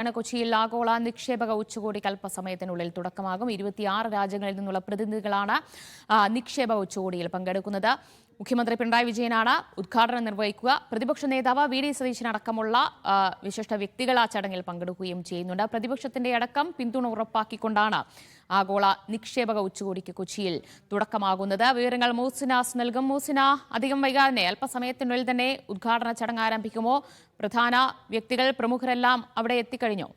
ആണ് കൊച്ചിയിൽ ആഗോള നിക്ഷേപക ഉച്ചകോടിക്ക് അല്പസമയത്തിനുള്ളിൽ തുടക്കമാകും. ഇരുപത്തിയാറ് രാജ്യങ്ങളിൽ നിന്നുള്ള പ്രതിനിധികളാണ് നിക്ഷേപ ഉച്ചകോടിയിൽ പങ്കെടുക്കുന്നത്. മുഖ്യമന്ത്രി പിണറായി വിജയനാണ് ഉദ്ഘാടനം നിർവഹിക്കുക. പ്രതിപക്ഷ നേതാവ് വി ഡി സതീശൻ അടക്കമുള്ള വിശിഷ്ട വ്യക്തികൾ ആ ചടങ്ങിൽ പങ്കെടുക്കുകയും ചെയ്യുന്നുണ്ട്. പ്രതിപക്ഷത്തിന്റെ അടക്കം പിന്തുണ ഉറപ്പാക്കിക്കൊണ്ടാണ് ആഗോള നിക്ഷേപക ഉച്ചകോടിക്ക് കൊച്ചിയിൽ തുടക്കമാകുന്നത്. വിവരങ്ങൾ മൂസിനാസ് നൽകും. മൂസിന അധികം വൈകാതെ അല്പസമയത്തിനുള്ളിൽ തന്നെ ഉദ്ഘാടന ചടങ്ങ് ആരംഭിക്കുമോ? പ്രധാന വ്യക്തികൾ പ്രമുഖരെല്ലാം അവിടെ എത്തിക്കഴിഞ്ഞോ?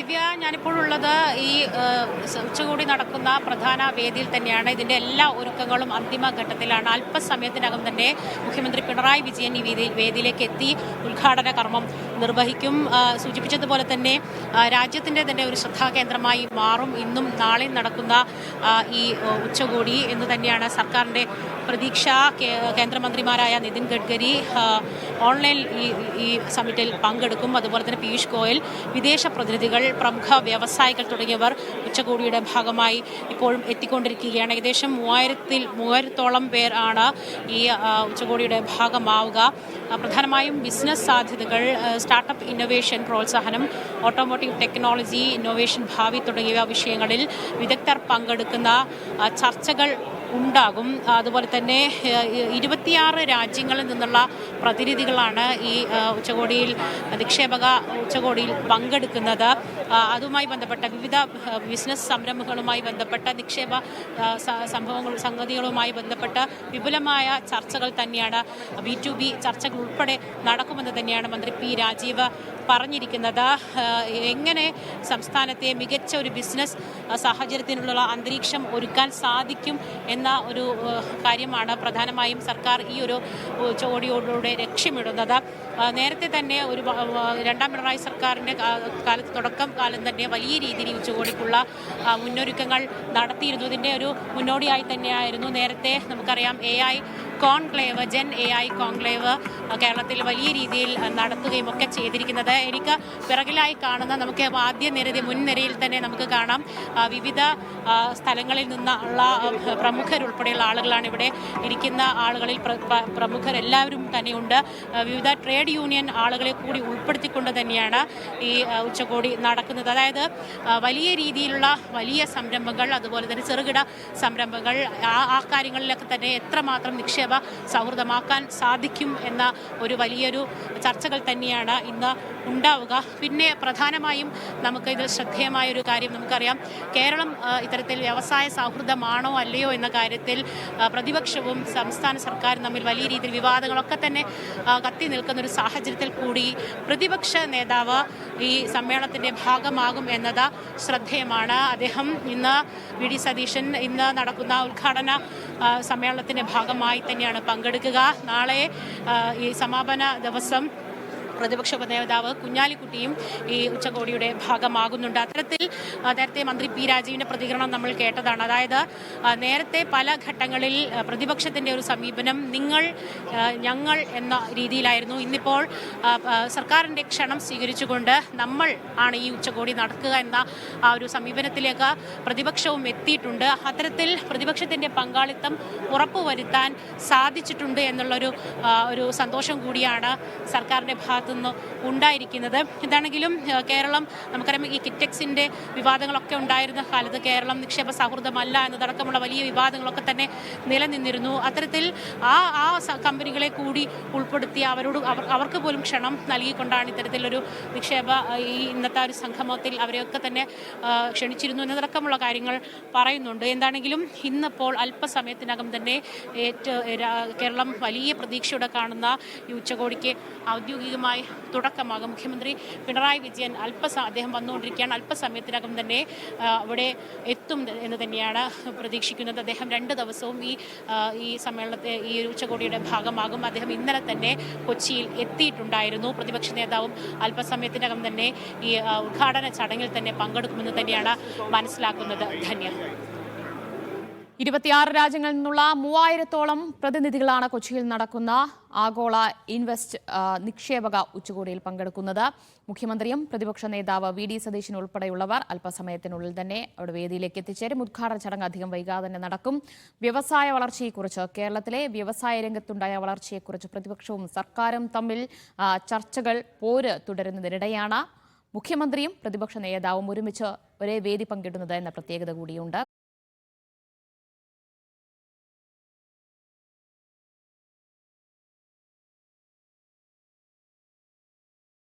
ദിവ്യ ഞാനിപ്പോഴുള്ളത് ഈ ഉച്ചകൂടി നടക്കുന്ന പ്രധാന വേദിയിൽ തന്നെയാണ്. ഇതിന്റെ എല്ലാ ഒരുക്കങ്ങളും അന്തിമ ഘട്ടത്തിലാണ്. അല്പസമയത്തിനകം തന്നെ മുഖ്യമന്ത്രി പിണറായി വിജയൻ ഈ വേദി വേദിയിലേക്ക് എത്തി. ഉദ്ഘാടന കർമ്മം നിർവഹിക്കും. സൂചിപ്പിച്ചതുപോലെ തന്നെ രാജ്യത്തിന്റെ തന്നെ ഒരു ശ്രദ്ധാകേന്ദ്രമായി മാറും. ഇന്നും നാളെയും നടക്കുന്ന ഈ ഉച്ചകോടി എന്ന് തന്നെയാണ് സർക്കാരിന്റെ പ്രതീക്ഷ. കേന്ദ്രമന്ത്രിമാരായ നിതിൻ ഗഡ്കരി ഓൺലൈൻ ഈ ഈ സമ്മിറ്റിൽ പങ്കെടുക്കും. അതുപോലെ തന്നെ പീയൂഷ് ഗോയൽ വിദേശ പ്രതിനിധികൾ പ്രമുഖ വ്യവസായികൾ തുടങ്ങിയവർ ഉച്ചകോടിയുടെ ഭാഗമായി ഇപ്പോഴും എത്തിക്കൊണ്ടിരിക്കുകയാണ്. ഏകദേശം മൂവായിരത്തിൽ മൂവായിരത്തോളം പേർ ആണ് ഈ ഉച്ചകോടിയുടെ ഭാഗമാവുക. പ്രധാനമായും ബിസിനസ് സാധ്യതകൾ സ്റ്റാർട്ടപ്പ് ഇന്നൊവേഷൻ പ്രോത്സാഹനം ഓട്ടോമോട്ടീവ് ടെക്നോളജി ഇന്നൊവേഷൻ ഭാവി തുടങ്ങിയ വിഷയങ്ങളിൽ വിദഗ്ധർ പങ്കെടുക്കുന്ന ചർച്ചകൾ ഉണ്ടാകും. അതുപോലെ തന്നെ ഇരുപത്തിയാറ് രാജ്യങ്ങളിൽ നിന്നുള്ള പ്രതിനിധികളാണ് ഈ ഉച്ചകോടിയിൽ നിക്ഷേപക ഉച്ചകോടിയിൽ പങ്കെടുക്കുന്നത്. അതുമായി ബന്ധപ്പെട്ട വിവിധ ബിസിനസ് സംരംഭങ്ങളുമായി ബന്ധപ്പെട്ട നിക്ഷേപ സംഭവങ്ങൾ സംഗതികളുമായി ബന്ധപ്പെട്ട വിപുലമായ ചർച്ചകൾ തന്നെയാണ് ബി ടു ബി ചർച്ചകൾ ഉൾപ്പെടെ നടക്കുമെന്ന് തന്നെയാണ് മന്ത്രി പി രാജീവ് പറഞ്ഞിരിക്കുന്നത്. എങ്ങനെ സംസ്ഥാനത്തെ മികച്ച ഒരു ബിസിനസ് സാഹചര്യത്തിനുള്ള അന്തരീക്ഷം ഒരുക്കാൻ സാധിക്കും ഒരു കാര്യമാണ് പ്രധാനമായും സർക്കാർ ഈ ഒരു ചോടിയോടുകൂടെ ലക്ഷ്യമിടുന്നത്. നേരത്തെ തന്നെ ഒരു രണ്ടാം പിണറായി സർക്കാരിന്റെ കാലത്ത് തുടക്കം കാലം തന്നെ വലിയ രീതിയിൽ ഈ ഉച്ചകോടിക്കുള്ള മുന്നൊരുക്കങ്ങൾ നടത്തിയിരുന്നു ഇതിന്റെ ഒരു മുന്നോടിയായി തന്നെയായിരുന്നു നേരത്തെ നമുക്കറിയാം A I conclave gen A I conclave കേരളത്തിൽ വലിയ രീതിയിൽ നടത്തുകയും ഒക്കെ ചെയ്തിരിക്കുന്നത്. എനിക്ക് പിറകിലായി കാണുന്ന നമുക്ക് ആദ്യ നിരതി മുൻനിരയിൽ തന്നെ നമുക്ക് കാണാം. വിവിധ സ്ഥലങ്ങളിൽ നിന്നുള്ള പ്രമുഖരുൾപ്പെടെയുള്ള ആളുകളാണ് ഇവിടെ ഇരിക്കുന്ന ആളുകളിൽ. പ്ര- പ്ര- പ്രമുഖരെല്ലാവരും തന്നെയുണ്ട്. വിവിധ ട്രേഡ് യൂണിയൻ ആളുകളെ കൂടി ഉൾപ്പെടുത്തിക്കൊണ്ട് തന്നെയാണ് ഈ ഉച്ചകോടി നടക്കുന്നത്. അതായത് വലിയ രീതിയിലുള്ള വലിയ സംരംഭങ്ങൾ അതുപോലെ തന്നെ ചെറുകിട സംരംഭങ്ങൾ ആ കാര്യങ്ങളിലൊക്കെ തന്നെ എത്രമാത്രം നിക്ഷേപ സൗഹൃദമാക്കാൻ സാധിക്കും എന്ന ഒരു വലിയൊരു ചർച്ചകൾ തന്നെയാണ് ഇന്ന് ഉണ്ടാവുക. പിന്നെ പ്രധാനമായും നമുക്ക് ഇത് ശ്രദ്ധേയമായ ഒരു കാര്യം നമുക്കറിയാം. കേരളം ഇത്തരത്തിൽ വ്യവസായ സൗഹൃദമാണോ അല്ലയോ എന്ന കാര്യത്തിൽ പ്രതിപക്ഷവും സംസ്ഥാന സർക്കാരും തമ്മിൽ വലിയ രീതിയിൽ വിവാദങ്ങളൊക്കെ തന്നെ കത്തി നിൽക്കുന്ന ഒരു സാഹചര്യത്തിൽ കൂടി പ്രതിപക്ഷ നേതാവ് ഈ സമ്മേളനത്തിന്റെ ഭാഗമാകും എന്നത് ശ്രദ്ധേയമാണ്. അദ്ദേഹം ഇന്ന് വി. ഡി. സതീശൻ ഇന്ന് നടക്കുന്ന ഉദ്ഘാടന സമ്മേളനത്തിന്റെ ഭാഗമായി തന്നെയാണ് പങ്കെടുക്കുക. നാളെ ആ, ഈ സമാപന ദിവസം പ്രതിപക്ഷ ഉപനേതാവ് കുഞ്ഞാലിക്കുട്ടിയും ഈ ഉച്ചകോടിയുടെ ഭാഗമാകുന്നുണ്ട്. അത്തരത്തിൽ നേരത്തെ മന്ത്രി പി രാജീവിന്റെ പ്രതികരണം നമ്മൾ കേട്ടതാണ്. അതായത് നേരത്തെ പല ഘട്ടങ്ങളിൽ പ്രതിപക്ഷത്തിന്റെ ഒരു സമീപനം നിങ്ങൾ ഞങ്ങൾ എന്ന രീതിയിലായിരുന്നു. ഇന്നിപ്പോൾ സർക്കാരിന്റെ ക്ഷണം സ്വീകരിച്ചുകൊണ്ട് നമ്മൾ ആണ് ഈ ഉച്ചകോടി നടക്കുക എന്ന ആ ഒരു സമീപനത്തിലേക്ക് പ്രതിപക്ഷവും എത്തിയിട്ടുണ്ട്. അത്തരത്തിൽ പ്രതിപക്ഷത്തിന്റെ പങ്കാളിത്തം ഉറപ്പുവരുത്താൻ സാധിച്ചിട്ടുണ്ട് എന്നുള്ളൊരു ഒരു സന്തോഷം കൂടിയാണ് സർക്കാരിന്റെ ഭാഗത്തുനിന്ന് ഉണ്ടായിരിക്കുന്നത്. ഇതാണെങ്കിലും കേരളം നമുക്കറിയാം ഈ കിറ്റക്സിന്റെ വിവാദങ്ങളൊക്കെ ഉണ്ടായിരുന്ന കാലത്ത് കേരളം നിക്ഷേപ സൗഹൃദമല്ല എന്നതടക്കമുള്ള വലിയ വിവാദങ്ങളൊക്കെ തന്നെ നിലനിന്നിരുന്നു. അത്തരത്തിൽ ആ ആ കമ്പനികളെ കൂടി ഉൾപ്പെടുത്തി അവരോട് അവർ അവർക്ക് പോലും ക്ഷണം നൽകിക്കൊണ്ടാണ് ഇത്തരത്തിലൊരു നിക്ഷേപ ഈ ഇന്നത്തെ ഒരു സംഗമത്തിൽ അവരെയൊക്കെ തന്നെ ക്ഷണിച്ചിരുന്നു എന്നതടക്കമുള്ള കാര്യങ്ങൾ പറയുന്നുണ്ട്. എന്താണെങ്കിലും ഇന്നിപ്പോൾ അല്പസമയത്തിനകം തന്നെ കേരളം വലിയ പ്രതീക്ഷയോടെ കാണുന്ന ഈ ഉച്ചകോടിക്ക് ഔദ്യോഗികമായി തുടക്കമാകും. മുഖ്യമന്ത്രി പിണറായി വിജയൻ അല്പസ അദ്ദേഹം വന്നുകൊണ്ടിരിക്കുകയാണ്. അല്പസമയത്തിനകം തന്നെ അവിടെ എത്തും എന്ന് തന്നെയാണ് പ്രതീക്ഷിക്കുന്നത്. അദ്ദേഹം രണ്ട് ദിവസവും ഈ ഈ സമ്മേളനത്തെ ഈ ഉച്ചകോടിയുടെ ഭാഗമാകും. അദ്ദേഹം ഇന്നലെ തന്നെ കൊച്ചിയിൽ എത്തിയിട്ടുണ്ടായിരുന്നു. പ്രതിപക്ഷ നേതാവും അല്പസമയത്തിനകം തന്നെ ഈ ഉദ്ഘാടന ചടങ്ങിൽ തന്നെ പങ്കെടുക്കുമെന്ന് തന്നെയാണ് മനസ്സിലാക്കുന്നത്. ധന്യ. ഇരുപത്തിയാറ് രാജ്യങ്ങളിൽ നിന്നുള്ള മൂവായിരത്തോളം പ്രതിനിധികളാണ് കൊച്ചിയിൽ നടക്കുന്ന ആഗോള ഇൻവെസ്റ്റ് നിക്ഷേപക ഉച്ചകോടിയിൽ പങ്കെടുക്കുന്നത് മുഖ്യമന്ത്രിയും പ്രതിപക്ഷ നേതാവ് വി ഡി സതീശൻ ഉൾപ്പെടെയുള്ളവർ അല്പസമയത്തിനുള്ളിൽ തന്നെ അവിടെ വേദിയിലേക്ക് എത്തിച്ചേരും. ഉദ്ഘാടന ചടങ്ങ് അധികം വൈകാതെ തന്നെ നടക്കും. വ്യവസായ വളർച്ചയെക്കുറിച്ച് കേരളത്തിലെ വ്യവസായ രംഗത്തുണ്ടായ വളർച്ചയെക്കുറിച്ച് പ്രതിപക്ഷവും സർക്കാരും തമ്മിൽ ചർച്ചകൾ പോര് തുടരുന്നതിനിടെയാണ് മുഖ്യമന്ത്രിയും പ്രതിപക്ഷ നേതാവും ഒരുമിച്ച് ഒരേ വേദി പങ്കിടുന്നത് എന്ന പ്രത്യേകത കൂടിയുണ്ട്.